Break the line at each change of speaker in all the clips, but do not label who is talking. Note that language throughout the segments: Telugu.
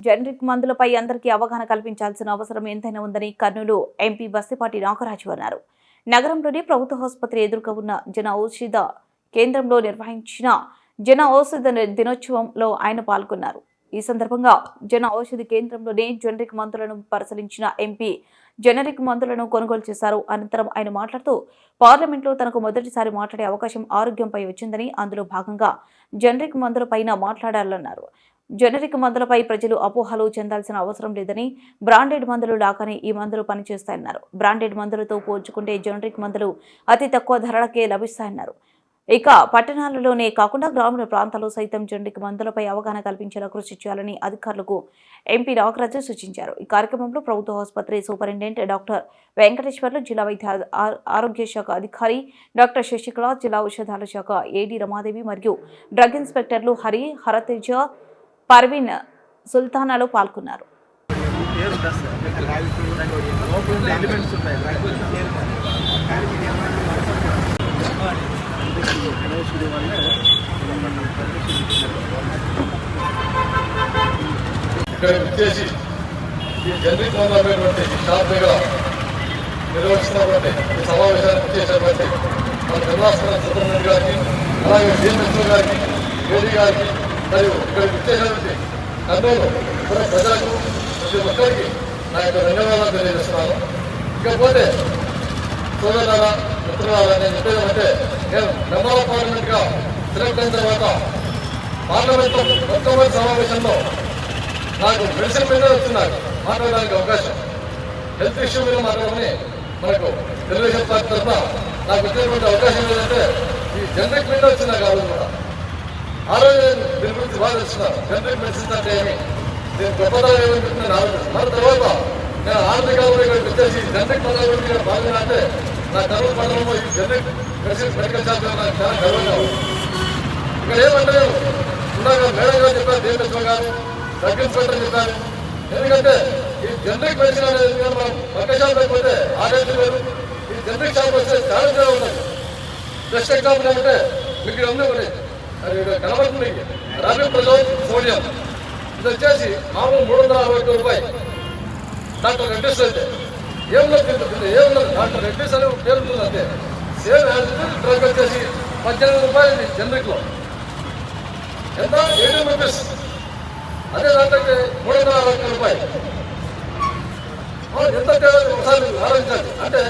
జనరిక్ మందులపై అందరికీ అవగాహన కల్పించాల్సిన అవసరం ఎంతైనా ఉందని కర్నూలు ఎంపీ బస్తిపాటి నాగరాజు అన్నారు. నగరంలోని ప్రభుత్వ ఆసుపత్రి ఎదురుగా ఉన్న జన ఔషధ కేంద్రంలో నిర్వహించిన జన ఔషధ దినోత్సవంలో ఆయన పాల్గొన్నారు. ఈ సందర్భంగా జన ఔషధి కేంద్రంలోనే జనరిక్ మందులను పరిశీలించిన ఎంపీ జనరిక్ మందులను కొనుగోలు చేశారు. అనంతరం ఆయన మాట్లాడుతూ పార్లమెంట్లో తనకు మొదటిసారి మాట్లాడే అవకాశం ఆరోగ్యంపై వచ్చిందని అందులో భాగంగా జనరిక్ మందులపైన మాట్లాడాలన్నారు. జనరిక్ మందులపై ప్రజలు అపోహలు చెందాల్సిన అవసరం లేదని బ్రాండెడ్ మందులు లాగానే ఈ మందులు పనిచేస్తాయన్నారు. బ్రాండెడ్ మందులతో పోల్చుకుంటే జనరిక్ మందులు అతి తక్కువ ధరలకే లభిస్తాయన్నారు. ఇక పట్టణాలలోనే కాకుండా గ్రామీణ ప్రాంతాల్లో సైతం జనరిక్ మందులపై అవగాహన కల్పించేలా కృషి చేయాలని అధికారులకు ఎంపీ నాగరాజు సూచించారు. ఈ కార్యక్రమంలో ప్రభుత్వ ఆసుపత్రి సూపరింటెండెంట్ డాక్టర్ వెంకటేశ్వర్లు జిల్లా వైద్య ఆరోగ్య శాఖ అధికారి డాక్టర్ శశికళ జిల్లా ఔషధాల శాఖ ఏడి రమాదేవి మరియు డ్రగ్ ఇన్స్పెక్టర్లు హరి హరతేజ పర్వీన్ సుల్తానాలో పాల్గొన్నారు.
పేరు
ఇక్కడ ఈ షాప్ దగ్గర నిర్వహిస్తున్నటువంటి సమావేశానికి వచ్చేసినటువంటి మన నిర్వాసన సుబ్రహ్మణ్యం గారికి అలాగే డిఎంఎస్ఓ గారికి మోదీ గారికి మరియు ఇక్కడ విచ్చేసినటువంటి కర్నూలు పుర ప్రజలకు ప్రతి ఒక్కరికి నా యొక్క ధన్యవాదాలు తెలియజేస్తున్నాను. ఇకపోతే సోదరుల మిత్రులారా నేను చెప్పేది అంటే నేను మెంబర్ పార్లమెంట్గా సెలెక్ట్ అయిన తర్వాత పార్లమెంట్లో మొట్టమొదటి సమావేశంలో నాకు మెడిసిన్ మీద వచ్చింది మాట్లాడడానికి అవకాశం. హెల్త్ ఇష్యూ మీద మాట్లాడమని మనకు తెలుగుదేశం పార్టీ తరఫున నాకు వచ్చినటువంటి అవకాశం ఏంటంటే ఈ జనరిక్ మీద వచ్చింది నాకు ఆ రోజు కూడా. ఆ రోజు నేను దీని గురించి బాగా తెలుసుకున్నాను జనరిక్ మెడిసిన్స్ అంటే నేను దీని గొప్పతనం ఏమని మరి తర్వాత నేను ఆర్థికంగా ఇక్కడికి వచ్చేసి జనరిక్ మందుల గురించి ఇక్కడ పాల్గొన్నా అంటే నా కర్నూలు పట్టణంలో ఈ జనరిక్ మెసేజ్ మెడికల్ షాప్ నాకు చాలా గర్వంగా ఇక్కడ ఏమంటే ఇందాక మేడంగా గారు చెప్పారు దేవేశ్వర గారు డ్రగ్ ఇన్స్పెక్టర్ చెప్పారు. ఎందుకంటే ఈ జనరిక్ మెడిసిన్ అనేది మనం పక్క షాప్ లేకపోతే ఆరోగ్యం లేదు. ఈ జనరిక్ షాప్ వస్తే చాలా తేడా ఉన్నది బెస్ట్ ఎగ్జాంపుల్ ఏమంటే మీకు ఇక్కడ ఉంది ఒకటి కనబడుతుంది. మీకు. రవి ప్రజోత్ సోడియం ఇది వచ్చేసి మామూలు మూడు వందల అరవై ఒక్క రూపాయలు డాక్టర్ రెడ్డిస్ అయితే. ఏమున్నది తింటుంది ఏమున్నది డాక్టర్ రెడ్డిస్ అని పేరుంటుంది అంతే. సేమ్ యాజ్ డ్రగ్ వచ్చేసి పద్దెనిమిది రూపాయలు జనరిక్లో ఎంత? Eighteen rupees. అదే దాంట్లో మూడు వందల అరవై ఒక్క రూపాయలు ఎంత తేడా ఒకసారి ఆలోచించాలి అంటే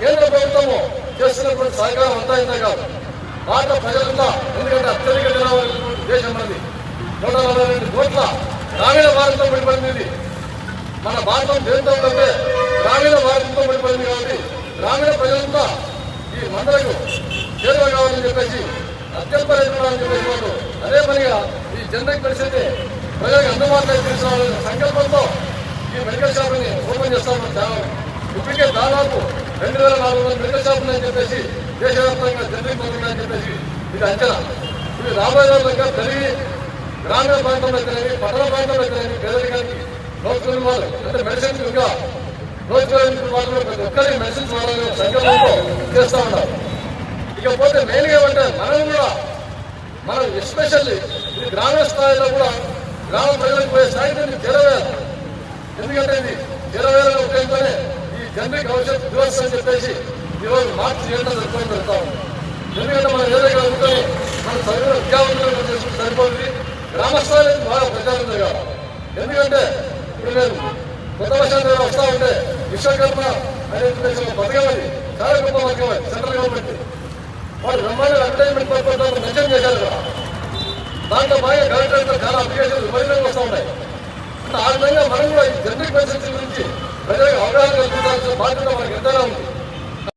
కేంద్ర ప్రభుత్వము చేస్తున్నటువంటి సహకారం అంతా ఇంత కాదు. భారత ప్రజలంతా ఎందుకంటే అత్యధిక జనాభా దేశం మనది నూట నలభై రెండు కోట్ల గ్రామీణ భారతంతో ముడిపడింది. మన భారతం దేంతో ఉందంటే గ్రామీణ భారతంతో ముడిపడింది కాబట్టి గ్రామీణ ప్రజలంతా ఈ మందలకు చేరువ కావాలని చెప్పేసి అత్యల్ప రేట్లు చెప్పేసి వాళ్ళు అదే పనిగా ఈ జనరల్ పరిస్థితి ప్రజలకు అందుబాటులో తీసుకోవాలనే సంకల్పంతో ఈ మెడికల్ షాప్ని ఓపెన్ చేస్తామని ఇప్పటికే దాదాపు రెండు వేల నాలుగు వందల మెడికల్ షాపులు అని చెప్పేసి దేశవ్యాప్తంగా జనరిక్ చెప్పేసి ఇది అంచనా. ఇది రాబోయే రోజులుగా పెరిగి గ్రామీణ ప్రాంతంలో అయితేనేమి పట్టణ ప్రాంతంలో అయితేనేమి పేదరికానికి నోచుకునే వాళ్ళు. అంటే మెడిసిన్స్ ఇంకా నోచుకునే వాళ్ళు ప్రతి ఒక్కరికి మెడిసిన్స్ వాళ్ళని సంకల్పంతో చేస్తూ ఉన్నారు. ఇకపోతే మెయిన్గా ఏమంటే మనం కూడా మనం ఎస్పెషల్లీ ఇది గ్రామీణ స్థాయిలో కూడా గ్రామ ప్రజలకు పోయే స్థాయికి దీన్ని చేరవేయాలి ఎందుకంటే ఇది చేరవేయాలని ఉద్దేశంతోనే ఈ జనరిక్ ఔషధ దివస్ అని చెప్పేసి ఈరోజు మార్చి ఏంటో జరుపుకొని పెడతా ఉంది ఎందుకంటే మనం ఏదైనా ఉంటే మన చదివిన విద్యావంతులను చేసుకుంటే సరిపోతుంది. గ్రామ బాగా ప్రచారం జరగాలి. ఎందుకంటే ఇప్పుడు నేను కొత్త వర్షాలు వస్తా ఉంటే విశ్వకల్ప అనే పథకం అది చాలా గొప్ప పథకం అది సెంట్రల్ గవర్నమెంట్ వాళ్ళు బ్రహ్మాండ ఎంటర్టైన్మెంట్ పర్పస్ మెన్షన్ చేశారు కదా. దాంట్లో బాగా కలెక్టర్ చాలా అప్లికేషన్లు విపరీతంగా వస్తూ ఉన్నాయి. అంటే ఆ విధంగా మనం కూడా ఈ జనరిక్ మెడిసిన్స్ గురించి ప్రజలకు అవగాహన కల్పించాల్సిన బాధ్యత మనకి ఎంతైనా ఉంది.